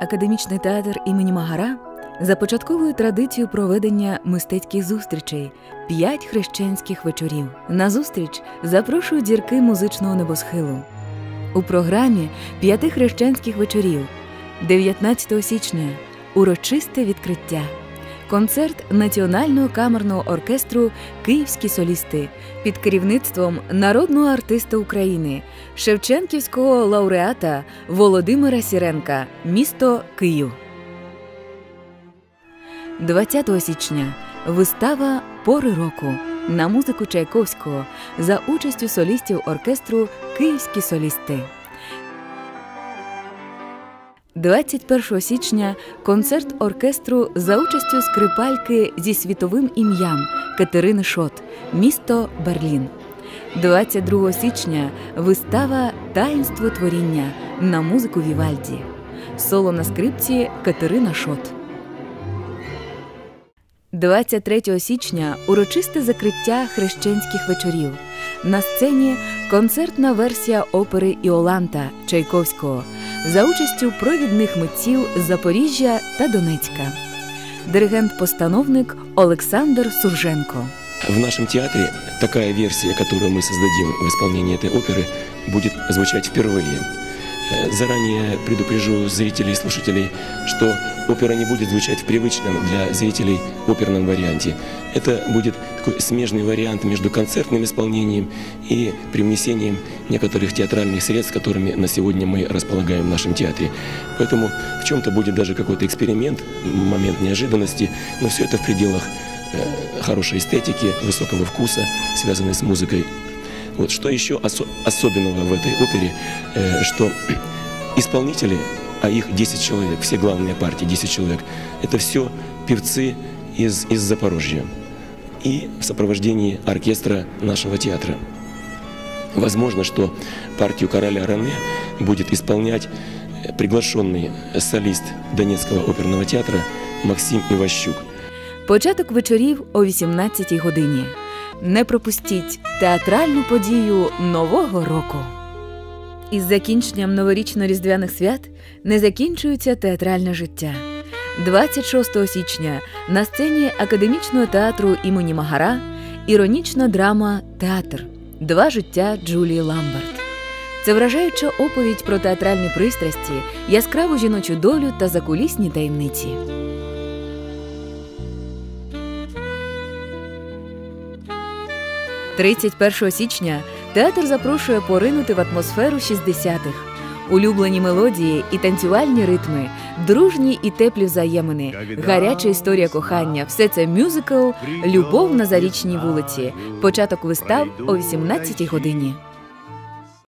Академічний театр імені Магара започатковує традицію проведення мистецьких зустрічей п'ять хрещенських вечорів. На зустріч запрошують зірки музичного небосхилу. У програмі п'яти хрещенських вечорів 19 січня урочисте відкриття. Концерт Національного камерного оркестру Київські солісти під керівництвом народного артиста України, Шевченківського лауреата Володимира Сіренка, місто Київ. 20 січня вистава Пори року на музику Чайковського за участю солістів оркестру Київські солісти. 21 січня концерт оркестру за участю скрипальки зі світовим ім'ям Катерини Шот, місто Берлін. 22 січня вистава Таїнство творіння на музику Вівальді. Соло на скрипці Катерина Шот. 23 січня урочисте закриття хрещенських вечорів. На сцені концертна версія опери Іоланта Чайковського за участю провідних митців Запоріжжя та Донецька. Диригент-постановник Олександр Сурженко. В нашем театре такая версия, которую мы создадим в исполнении этой оперы, будет звучать впервые. Заранее предупрежу зрителей и слушателей, что опера не будет звучать в привычном для зрителей оперном варианте. Это будет такой смежный вариант между концертным исполнением и привнесением некоторых театральных средств, которыми на сегодня мы располагаем в нашем театре. Поэтому в чем-то будет даже какой-то эксперимент, момент неожиданности, но все это в пределах э, хорошей эстетики, высокого вкуса, связанной с музыкой. Вот что еще осо- особенного в этой опере, э, что исполнители, а их 10 человек, все главные партии, 10 человек, это все певцы из, из Запорожья и в сопровождении оркестра нашего театра. Возможно, что партию короля Рене будет исполнять э, приглашенный солист Донецкого оперного театра Максим Иващук. Початок вечорів о 18 годині. Не пропустіть Театральну подію Нового року. Із закінченням новорічно-різдвяних свят не закінчується театральне життя. 26 січня на сцені академічного театру імені Магара іронічна драма Театр Два життя Джулії Ламберт. Це вражаюча оповідь про театральні пристрасті, яскраву жіночу долю та закулісні таємниці. – 31 січня театр запрошує поринути в атмосферу 60-х. Улюблені мелодії і танцювальні ритми, дружні і теплі взаємини, гаряча історія кохання все це мюзикл Любов на зарічній вулиці. Початок вистав о 18 годині.